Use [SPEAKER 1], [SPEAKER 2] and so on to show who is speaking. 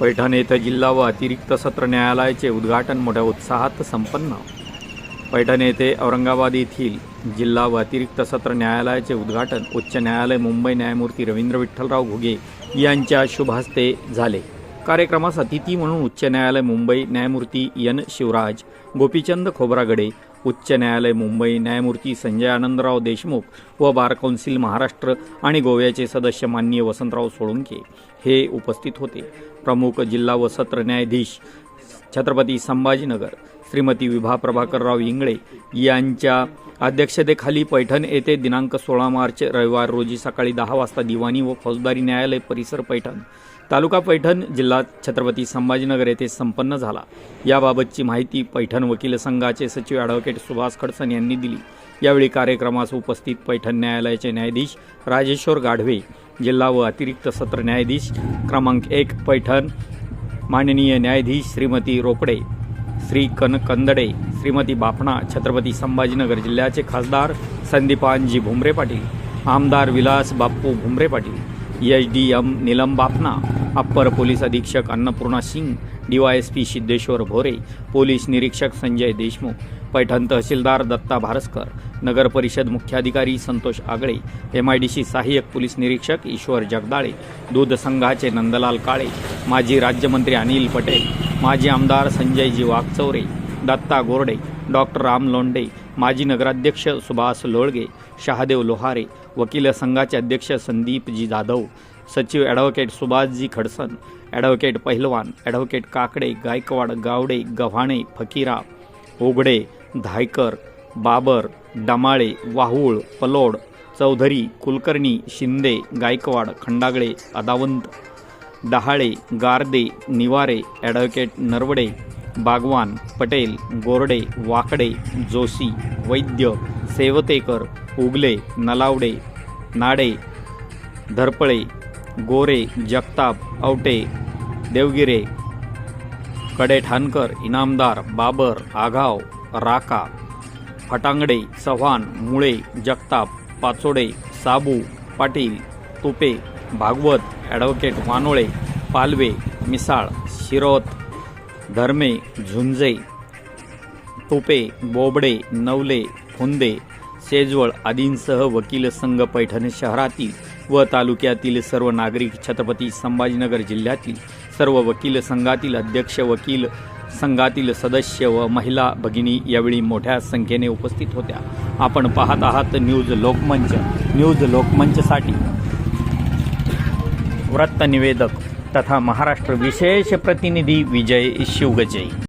[SPEAKER 1] पैठण येथे जिल्हा व अतिरिक्त सत्र न्यायालयाचे उद्घाटन मोठ्या उत्साहात संपन्न. पैठण येथे औरंगाबाद येथील जिल्हा व अतिरिक्त सत्र न्यायालयाचे उद्घाटन उच्च न्यायालय मुंबई न्यायमूर्ती रवींद्र विठ्ठलराव घुगे यांच्या शुभहस्ते झाले. कार्यक्रमास अतिथी म्हणून उच्च न्यायालय मुंबई न्यायमूर्ती एन शिवराज गोपीचंद खोब्रागडे उच्च न्यायालय मुंबई न्यायमूर्ती संजय आनंदराव देशमुख व बार कौन्सिल महाराष्ट्र आणि गोव्याचे सदस्य माननीय वसंतराव सोळंके हे उपस्थित होते. प्रमुख जिल्हा व सत्र न्यायाधीश छत्रपती संभाजीनगर श्रीमती विभा प्रभाकरराव इंगळे यांच्या अध्यक्षतेखाली पैठण येथे दिनांक सोळा मार्च रविवार रोजी सकाळी दहा वाजता दिवाणी व फौजदारी न्यायालय परिसर पैठण तालुका पैठण जिल्हा छत्रपती संभाजीनगर येथे संपन्न झाला. याबाबतची माहिती पैठण वकील संघाचे सचिव ॲडव्होकेट सुभाष खडसन यांनी दिली. यावेळी कार्यक्रमास उपस्थित पैठण न्यायालयाचे न्यायाधीश राजेश्वर गाढवे जिल्हा व अतिरिक्त सत्र न्यायाधीश क्रमांक एक पैठण माननीय न्यायाधीश श्रीमती रोकडे श्री कन कंदडे श्रीमती बाफणा छत्रपती संभाजीनगर जिल्ह्याचे खासदार संदीपानजी भुमरे पाटील आमदार Vilas Bappu Bhumre Patil H D M Neelam Bafna upper police अधीक्षक अन्नपूर्णा सिंग डीवायएसपी सिद्धेश्वर भोरे पोलीस निरीक्षक संजय देशमुख पैठण तहसीलदार दत्ता भारसकर नगर परिषद मुख्याधिकारी Santosh Agale M I D C सहाय्यक पोलीस निरीक्षक ईश्वर जगदाळे दूध संघाचे नंदलाल काळे माजी राज्यमंत्री अनिल पटेल माजी आमदार संजयजी वागचौरे दत्ता गोरडे डॉक्टर राम लोंडे माजी नगराध्यक्ष सुभाष लोळगे शहादेव लोहारे वकील संघाचे अध्यक्ष संदीपजी जाधव सचिव advocate Subhashji Khadsan advocate Pahilwan advocate Kakade Gaikwad Gawade Gavhane Fakira Ogade Dhaykar Babar Damale Wahul Palod Chaudhari Kulkarni Shinde Gaikwad Khandagale Adawant Dahale Garde Niware advocate Narwade Bagwan Patel Gorde Wakde Joshi Vaidya Sevtekar Ugale Nalawade Nade धरपळे गोरे Jagtap Awate देवगिरे कडेठाणकर Inamdar Babar Aghav Raka Phatangde Chavan Mule Jagtap Pachode Sabu Patil Tupe Bhagwat advocate Wanole Palve Misal Shirot Dharme Zunje Tope Bobde Navale Phunde Shejwal आदींसह वकील संघ पैठण शहरातील व तालुक्यातील सर्व नागरिक छत्रपती संभाजीनगर जिल्ह्यातील सर्व वकील संघातील अध्यक्ष वकील संघातील सदस्य व महिला भगिनी यावेळी मोठ्या संख्येने उपस्थित होत्या. आपण पाहत आहात न्यूज लोकमंच. न्यूज लोकमंचसाठी वृत्त निवेदक तथा महाराष्ट्र विशेष प्रतिनिधी विजय शिवगजई